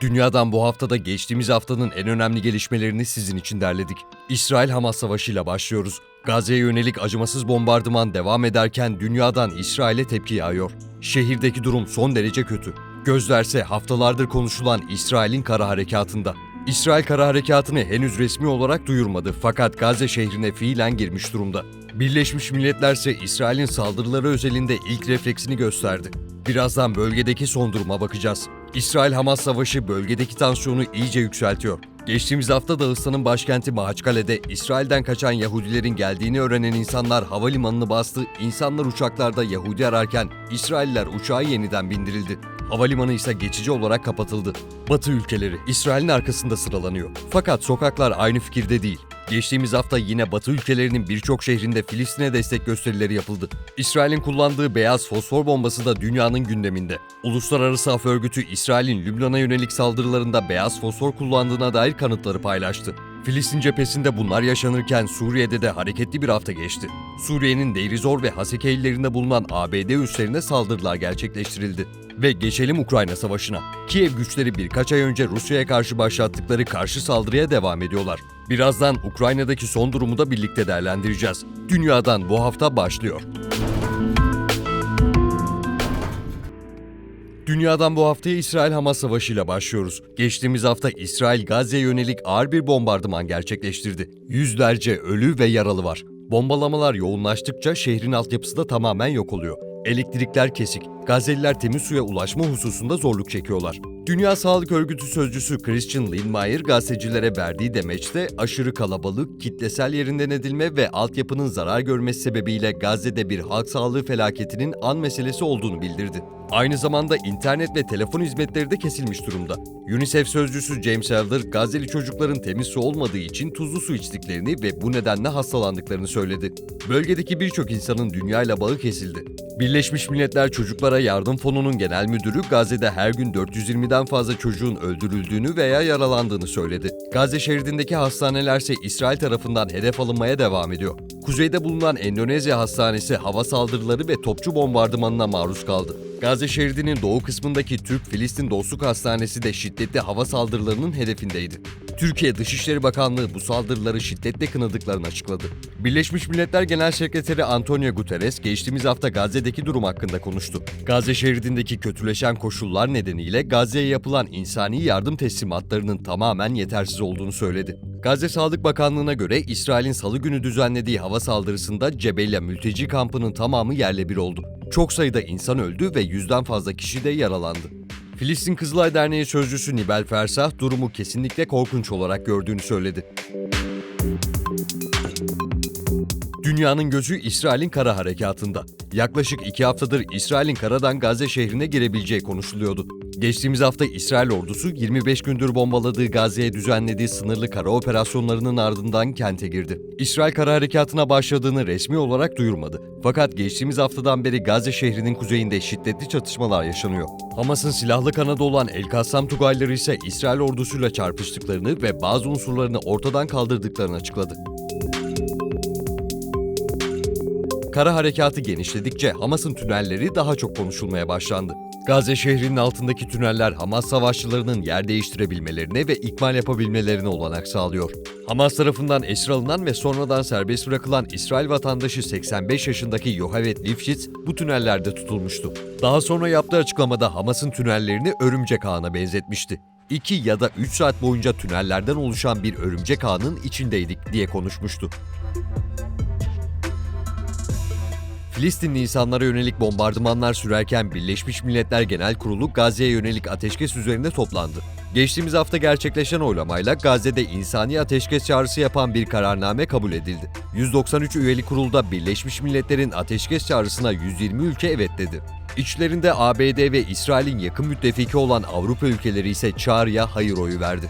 Dünyadan bu haftada geçtiğimiz haftanın en önemli gelişmelerini sizin için derledik. İsrail-Hamas savaşıyla başlıyoruz. Gazze'ye yönelik acımasız bombardıman devam ederken dünyadan İsrail'e tepki yağıyor. Şehirdeki durum son derece kötü. Gözlerse haftalardır konuşulan İsrail'in kara harekatında. İsrail kara harekatını henüz resmi olarak duyurmadı fakat Gazze şehrine fiilen girmiş durumda. Birleşmiş Milletler ise İsrail'in saldırıları özelinde ilk refleksini gösterdi. Birazdan bölgedeki son duruma bakacağız. İsrail-Hamas savaşı bölgedeki tansiyonu iyice yükseltiyor. Geçtiğimiz hafta Dağıstan'ın başkenti Mahaçkale'de İsrail'den kaçan Yahudilerin geldiğini öğrenen insanlar havalimanını bastı, insanlar uçaklarda Yahudi ararken İsrailler uçağa yeniden bindirildi. Havalimanı ise geçici olarak kapatıldı. Batı ülkeleri İsrail'in arkasında sıralanıyor. Fakat sokaklar aynı fikirde değil. Geçtiğimiz hafta yine Batı ülkelerinin birçok şehrinde Filistin'e destek gösterileri yapıldı. İsrail'in kullandığı beyaz fosfor bombası da dünyanın gündeminde. Uluslararası Af Örgütü İsrail'in Lübnan'a yönelik saldırılarında beyaz fosfor kullandığına dair kanıtları paylaştı. Filistin cephesinde bunlar yaşanırken Suriye'de de hareketli bir hafta geçti. Suriye'nin Deirizor ve Haseke illerinde bulunan ABD üslerine saldırılar gerçekleştirildi. Ve geçelim Ukrayna Savaşı'na. Kiev güçleri birkaç ay önce Rusya'ya karşı başlattıkları karşı saldırıya devam ediyorlar. Birazdan Ukrayna'daki son durumu da birlikte değerlendireceğiz. Dünyadan bu hafta başlıyor. Dünyadan bu haftaya İsrail-Hamas savaşıyla başlıyoruz. Geçtiğimiz hafta İsrail Gazze'ye yönelik ağır bir bombardıman gerçekleştirdi. Yüzlerce ölü ve yaralı var. Bombalamalar yoğunlaştıkça şehrin altyapısı da tamamen yok oluyor. Elektrikler kesik. Gazze'liler temiz suya ulaşma hususunda zorluk çekiyorlar. Dünya Sağlık Örgütü sözcüsü Christian Lindmeier gazetecilere verdiği demeçte aşırı kalabalık, kitlesel yerinden edilme ve altyapının zarar görmesi sebebiyle Gazze'de bir halk sağlığı felaketinin an meselesi olduğunu bildirdi. Aynı zamanda internet ve telefon hizmetleri de kesilmiş durumda. UNICEF sözcüsü James Elder, Gazze'li çocukların temiz su olmadığı için tuzlu su içtiklerini ve bu nedenle hastalandıklarını söyledi. Bölgedeki birçok insanın dünyayla bağı kesildi. Birleşmiş Milletler Çocuklara Yardım Fonu'nun genel müdürü Gazze'de her gün 420'den fazla çocuğun öldürüldüğünü veya yaralandığını söyledi. Gazze şeridindeki hastanelerse İsrail tarafından hedef alınmaya devam ediyor. Kuzeyde bulunan Endonezya hastanesi hava saldırıları ve topçu bombardımanına maruz kaldı. Gazze şeridinin doğu kısmındaki Türk-Filistin Dostluk Hastanesi de şiddetli hava saldırılarının hedefindeydi. Türkiye Dışişleri Bakanlığı bu saldırıları şiddetle kınadıklarını açıkladı. Birleşmiş Milletler Genel Sekreteri Antonio Guterres geçtiğimiz hafta Gazze'deki durum hakkında konuştu. Gazze şeridindeki kötüleşen koşullar nedeniyle Gazze'ye yapılan insani yardım teslimatlarının tamamen yetersiz olduğunu söyledi. Gazze Sağlık Bakanlığı'na göre İsrail'in salı günü düzenlediği hava saldırısında Cebelya mülteci kampının tamamı yerle bir oldu. Çok sayıda insan öldü ve yüzden fazla kişi de yaralandı. Filistin Kızılay Derneği sözcüsü Nibel Fersah durumu kesinlikle korkunç olarak gördüğünü söyledi. Dünyanın gözü İsrail'in kara harekatında. Yaklaşık iki haftadır İsrail'in karadan Gazze şehrine girebileceği konuşuluyordu. Geçtiğimiz hafta İsrail ordusu 25 gündür bombaladığı Gazze'ye düzenlediği sınırlı kara operasyonlarının ardından kente girdi. İsrail kara harekatına başladığını resmi olarak duyurmadı. Fakat geçtiğimiz haftadan beri Gazze şehrinin kuzeyinde şiddetli çatışmalar yaşanıyor. Hamas'ın silahlı kanadı olan El Kassam Tugayları ise İsrail ordusuyla çarpıştıklarını ve bazı unsurlarını ortadan kaldırdıklarını açıkladı. Kara harekatı genişledikçe Hamas'ın tünelleri daha çok konuşulmaya başlandı. Gazze şehrinin altındaki tüneller Hamas savaşçılarının yer değiştirebilmelerine ve ikmal yapabilmelerine olanak sağlıyor. Hamas tarafından esir alınan ve sonradan serbest bırakılan İsrail vatandaşı 85 yaşındaki Yohavet Lifshitz bu tünellerde tutulmuştu. Daha sonra yaptığı açıklamada Hamas'ın tünellerini örümcek ağına benzetmişti. 2 ya da 3 saat boyunca tünellerden oluşan bir örümcek ağının içindeydik diye konuşmuştu. Filistinli insanlara yönelik bombardımanlar sürerken Birleşmiş Milletler Genel Kurulu Gazze'ye yönelik ateşkes üzerinde toplandı. Geçtiğimiz hafta gerçekleşen oylamayla Gazze'de insani ateşkes çağrısı yapan bir kararname kabul edildi. 193 üyeli kurulda Birleşmiş Milletler'in ateşkes çağrısına 120 ülke evet dedi. İçlerinde ABD ve İsrail'in yakın müttefiki olan Avrupa ülkeleri ise çağrıya hayır oyu verdi.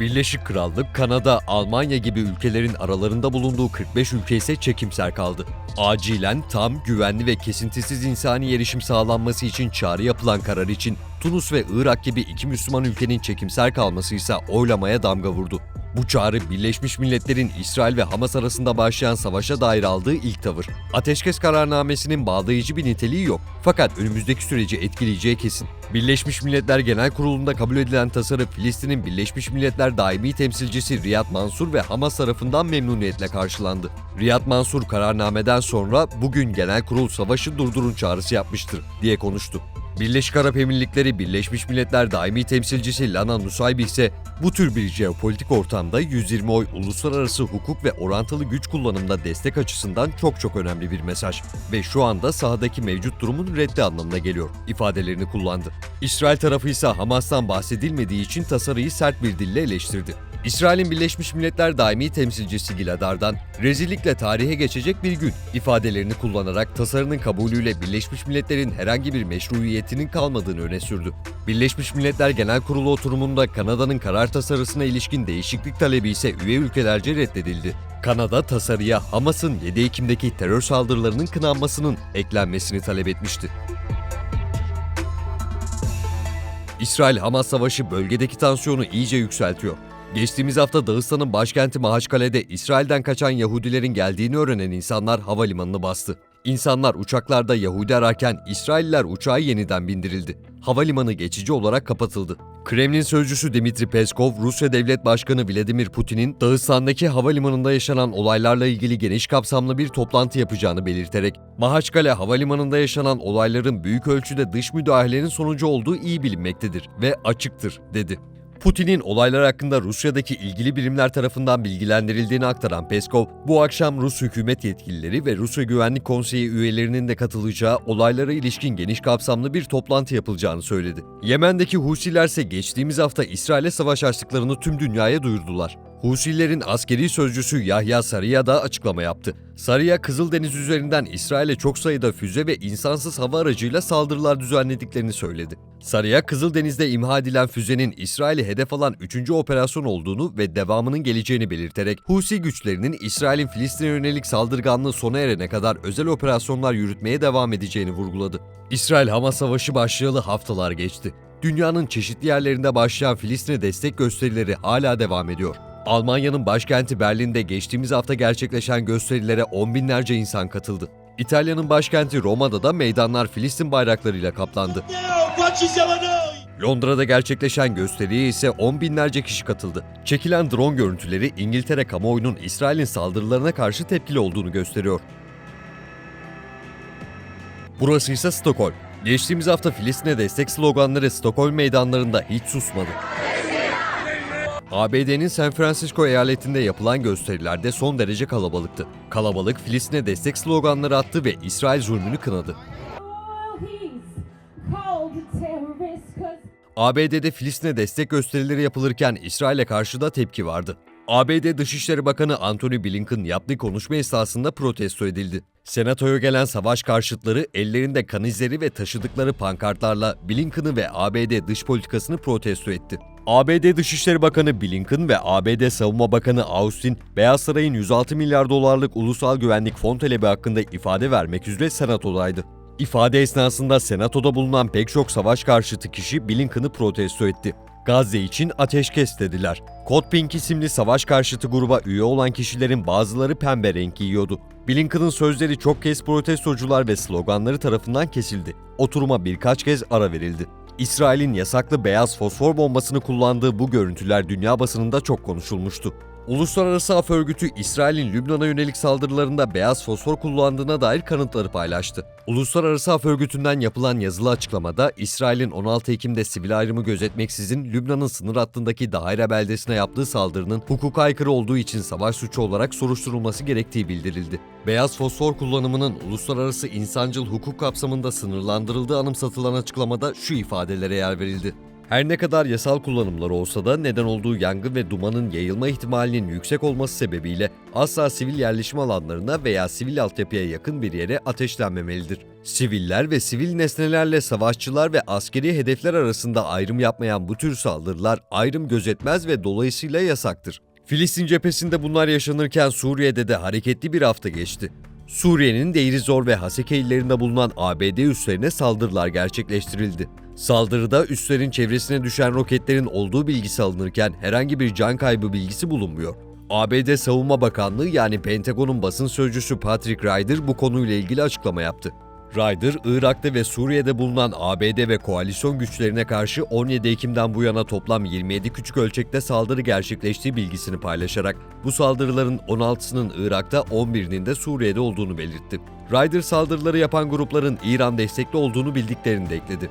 Birleşik Krallık, Kanada, Almanya gibi ülkelerin aralarında bulunduğu 45 ülke ise çekimser kaldı. Acilen tam, güvenli ve kesintisiz insani erişim sağlanması için çağrı yapılan karar için Tunus ve Irak gibi iki Müslüman ülkenin çekimser kalması ise oylamaya damga vurdu. Bu çağrı Birleşmiş Milletler'in İsrail ve Hamas arasında başlayan savaşa dair aldığı ilk tavır. Ateşkes kararnamesinin bağlayıcı bir niteliği yok fakat önümüzdeki süreci etkileyeceği kesin. Birleşmiş Milletler Genel Kurulu'nda kabul edilen tasarı Filistin'in Birleşmiş Milletler daimi temsilcisi Riyad Mansur ve Hamas tarafından memnuniyetle karşılandı. Riyad Mansur kararnameden sonra bugün Genel Kurul savaşı durdurun çağrısı yapmıştır diye konuştu. Birleşik Arap Emirlikleri Birleşmiş Milletler daimi temsilcisi Lana Nusaybi ise bu tür bir jeopolitik ortamda 120 oy uluslararası hukuk ve orantılı güç kullanımında destek açısından çok çok önemli bir mesaj ve şu anda sahadaki mevcut durumun reddi anlamına geliyor ifadelerini kullandı. İsrail tarafı ise Hamas'tan bahsedilmediği için tasarıyı sert bir dille eleştirdi. İsrail'in Birleşmiş Milletler daimi temsilcisi Gilad Ardan, rezillikle tarihe geçecek bir gün ifadelerini kullanarak tasarının kabulüyle Birleşmiş Milletler'in herhangi bir meşruiyetinin kalmadığını öne sürdü. Birleşmiş Milletler Genel Kurulu oturumunda Kanada'nın karar tasarısına ilişkin değişiklik talebi ise üye ülkelerce reddedildi. Kanada tasarıya Hamas'ın 7 Ekim'deki terör saldırılarının kınanmasının eklenmesini talep etmişti. İsrail-Hamas savaşı bölgedeki tansiyonu iyice yükseltiyor. Geçtiğimiz hafta Dağıstan'ın başkenti Mahaçkale'de İsrail'den kaçan Yahudilerin geldiğini öğrenen insanlar havalimanını bastı. İnsanlar uçaklarda Yahudi ararken İsrailler uçağa yeniden bindirildi. Havalimanı geçici olarak kapatıldı. Kremlin sözcüsü Dimitri Peskov, Rusya Devlet Başkanı Vladimir Putin'in Dağıstan'daki havalimanında yaşanan olaylarla ilgili geniş kapsamlı bir toplantı yapacağını belirterek, Mahaçkale Havalimanı'nda yaşanan olayların büyük ölçüde dış müdahalenin sonucu olduğu iyi bilinmektedir ve açıktır, dedi. Putin'in olaylar hakkında Rusya'daki ilgili birimler tarafından bilgilendirildiğini aktaran Peskov, bu akşam Rus hükümet yetkilileri ve Rusya Güvenlik Konseyi üyelerinin de katılacağı olaylara ilişkin geniş kapsamlı bir toplantı yapılacağını söyledi. Yemen'deki Husiler ise geçtiğimiz hafta İsrail'e savaş açtıklarını tüm dünyaya duyurdular. Husilerin askeri sözcüsü Yahya Sarıya da açıklama yaptı. Sarıya, Kızıldeniz üzerinden İsrail'e çok sayıda füze ve insansız hava aracıyla saldırılar düzenlediklerini söyledi. Sarıya, Kızıldeniz'de imha edilen füzenin İsrail'i hedef alan 3. operasyon olduğunu ve devamının geleceğini belirterek, Husi güçlerinin İsrail'in Filistin'e yönelik saldırganlığı sona erene kadar özel operasyonlar yürütmeye devam edeceğini vurguladı. İsrail-Hamas savaşı başlayalı haftalar geçti. Dünyanın çeşitli yerlerinde başlayan Filistin'e destek gösterileri hala devam ediyor. Almanya'nın başkenti Berlin'de geçtiğimiz hafta gerçekleşen gösterilere on binlerce insan katıldı. İtalya'nın başkenti Roma'da da meydanlar Filistin bayraklarıyla kaplandı. Londra'da gerçekleşen gösteriye ise on binlerce kişi katıldı. Çekilen drone görüntüleri İngiltere kamuoyunun İsrail'in saldırılarına karşı tepkili olduğunu gösteriyor. Burası ise Stockholm. Geçtiğimiz hafta Filistin'e destek sloganları Stockholm meydanlarında hiç susmadı. ABD'nin San Francisco eyaletinde yapılan gösterilerde son derece kalabalıktı. Kalabalık Filistin'e destek sloganları attı ve İsrail zulmünü kınadı. ABD'de Filistin'e destek gösterileri yapılırken İsrail'e karşı da tepki vardı. ABD Dışişleri Bakanı Antony Blinken yaptığı konuşma esnasında protesto edildi. Senatoya gelen savaş karşıtları ellerinde kan izleri ve taşıdıkları pankartlarla Blinken'ı ve ABD dış politikasını protesto etti. ABD Dışişleri Bakanı Blinken ve ABD Savunma Bakanı Austin, Beyaz Saray'ın 106 milyar dolarlık ulusal güvenlik fon talebi hakkında ifade vermek üzere senatodaydı. İfade esnasında senatoda bulunan pek çok savaş karşıtı kişi Blinken'ı protesto etti. Gazze için ateşkes dediler. Code Pink isimli savaş karşıtı gruba üye olan kişilerin bazıları pembe renk giyiyordu. Blinken'ın sözleri çok kez protestocular ve sloganları tarafından kesildi. Oturuma birkaç kez ara verildi. İsrail'in yasaklı beyaz fosfor bombasını kullandığı bu görüntüler dünya basınında çok konuşulmuştu. Uluslararası Af Örgütü İsrail'in Lübnan'a yönelik saldırılarında beyaz fosfor kullandığına dair kanıtları paylaştı. Uluslararası Af Örgütü'nden yapılan yazılı açıklamada İsrail'in 16 Ekim'de sivil ayrımı gözetmeksizin Lübnan'ın sınır hattındaki Daire beldesine yaptığı saldırının hukuka aykırı olduğu için savaş suçu olarak soruşturulması gerektiği bildirildi. Beyaz fosfor kullanımının uluslararası insancıl hukuk kapsamında sınırlandırıldığı anımsatılan açıklamada şu ifadelere yer verildi. Her ne kadar yasal kullanımları olsa da neden olduğu yangın ve dumanın yayılma ihtimalinin yüksek olması sebebiyle asla sivil yerleşim alanlarına veya sivil altyapıya yakın bir yere ateşlenmemelidir. Siviller ve sivil nesnelerle savaşçılar ve askeri hedefler arasında ayrım yapmayan bu tür saldırılar ayrım gözetmez ve dolayısıyla yasaktır. Filistin cephesinde bunlar yaşanırken Suriye'de de hareketli bir hafta geçti. Suriye'nin Deirizor ve Haseke illerinde bulunan ABD üslerine saldırılar gerçekleştirildi. Saldırıda üslerin çevresine düşen roketlerin olduğu bilgisi alınırken herhangi bir can kaybı bilgisi bulunmuyor. ABD Savunma Bakanlığı yani Pentagon'un basın sözcüsü Patrick Ryder bu konuyla ilgili açıklama yaptı. Ryder, Irak'ta ve Suriye'de bulunan ABD ve koalisyon güçlerine karşı 17 Ekim'den bu yana toplam 27 küçük ölçekte saldırı gerçekleştiği bilgisini paylaşarak bu saldırıların 16'sının Irak'ta 11'inin de Suriye'de olduğunu belirtti. Ryder saldırıları yapan grupların İran destekli olduğunu bildiklerini de ekledi.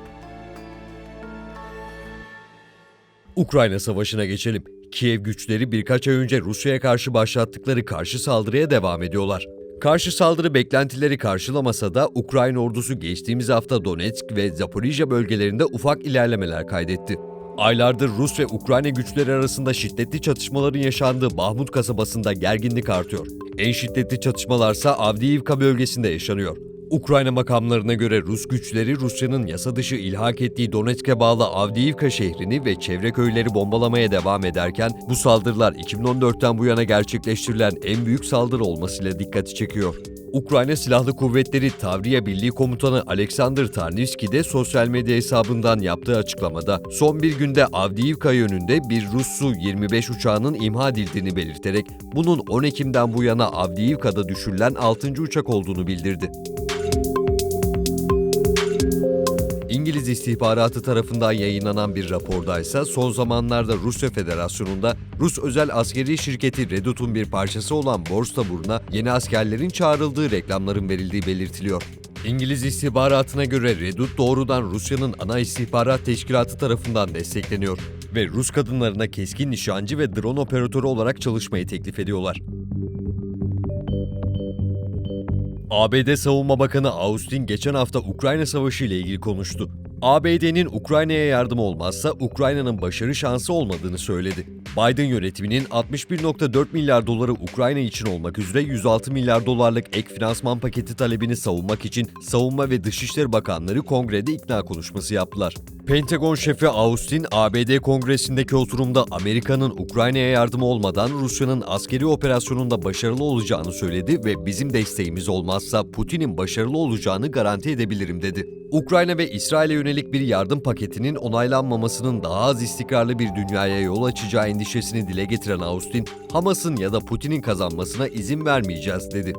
Ukrayna Savaşı'na geçelim. Kiev güçleri birkaç ay önce Rusya'ya karşı başlattıkları karşı saldırıya devam ediyorlar. Karşı saldırı beklentileri karşılamasa da Ukrayna ordusu geçtiğimiz hafta Donetsk ve Zaporijya bölgelerinde ufak ilerlemeler kaydetti. Aylardır Rus ve Ukrayna güçleri arasında şiddetli çatışmaların yaşandığı Bahmut kasabasında gerginlik artıyor. En şiddetli çatışmalarsa Avdiivka bölgesinde yaşanıyor. Ukrayna makamlarına göre Rus güçleri Rusya'nın yasa dışı ilhak ettiği Donetsk'e bağlı Avdiivka şehrini ve çevre köyleri bombalamaya devam ederken bu saldırılar 2014'ten bu yana gerçekleştirilen en büyük saldırı olmasıyla dikkati çekiyor. Ukrayna Silahlı Kuvvetleri Tavriya Birliği Komutanı Alexander Tarnivski de sosyal medya hesabından yaptığı açıklamada son bir günde Avdiivka yönünde bir Rus Su-25 uçağının imha edildiğini belirterek bunun 10 Ekim'den bu yana Avdiivka'da düşürülen 6. uçak olduğunu bildirdi. İngiliz istihbaratı tarafından yayınlanan bir rapordaysa son zamanlarda Rusya Federasyonu'nda Rus özel askeri şirketi Redut'un bir parçası olan Borstabur'una yeni askerlerin çağrıldığı reklamların verildiği belirtiliyor. İngiliz istihbaratına göre Redut doğrudan Rusya'nın ana istihbarat teşkilatı tarafından destekleniyor ve Rus kadınlarına keskin nişancı ve drone operatörü olarak çalışmayı teklif ediyorlar. ABD Savunma Bakanı Austin geçen hafta Ukrayna Savaşı ile ilgili konuştu. ABD'nin Ukrayna'ya yardımı olmazsa Ukrayna'nın başarı şansı olmadığını söyledi. Biden yönetiminin 61.4 milyar doları Ukrayna için olmak üzere 106 milyar dolarlık ek finansman paketi talebini savunmak için Savunma ve Dışişleri Bakanları kongrede ikna konuşması yaptılar. Pentagon şefi Austin, ABD kongresindeki oturumda Amerika'nın Ukrayna'ya yardımı olmadan Rusya'nın askeri operasyonunda başarılı olacağını söyledi ve bizim desteğimiz olmazsa Putin'in başarılı olacağını garanti edebilirim dedi. Ukrayna ve İsrail'e yönelik bir yardım paketinin onaylanmamasının daha az istikrarlı bir dünyaya yol açacağı endişesini dile getiren Austin, Hamas'ın ya da Putin'in kazanmasına izin vermeyeceğiz dedi.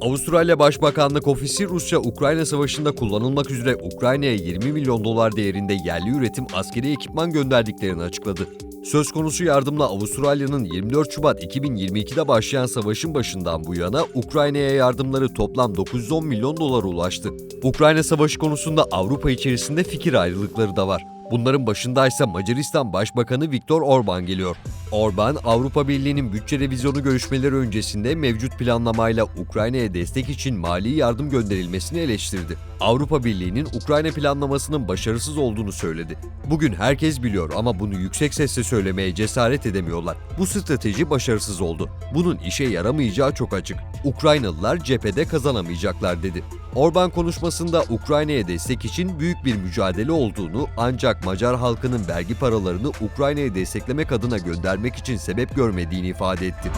Avustralya Başbakanlık Ofisi Rusya-Ukrayna savaşında kullanılmak üzere Ukrayna'ya 20 milyon dolar değerinde yerli üretim askeri ekipman gönderdiklerini açıkladı. Söz konusu yardımla Avustralya'nın 24 Şubat 2022'de başlayan savaşın başından bu yana Ukrayna'ya yardımları toplam 910 milyon dolara ulaştı. Ukrayna savaşı konusunda Avrupa içerisinde fikir ayrılıkları da var. Bunların başındaysa Macaristan Başbakanı Viktor Orban geliyor. Orban, Avrupa Birliği'nin bütçe revizyonu görüşmeleri öncesinde mevcut planlamayla Ukrayna'ya destek için mali yardım gönderilmesini eleştirdi. Avrupa Birliği'nin Ukrayna planlamasının başarısız olduğunu söyledi. Bugün herkes biliyor ama bunu yüksek sesle söylemeye cesaret edemiyorlar. Bu strateji başarısız oldu. Bunun işe yaramayacağı çok açık. Ukraynalılar cephede kazanamayacaklar dedi. Orban konuşmasında Ukrayna'ya destek için büyük bir mücadele olduğunu ancak Macar halkının vergi paralarını Ukrayna'ya desteklemek adına göndermek için sebep görmediğini ifade etti.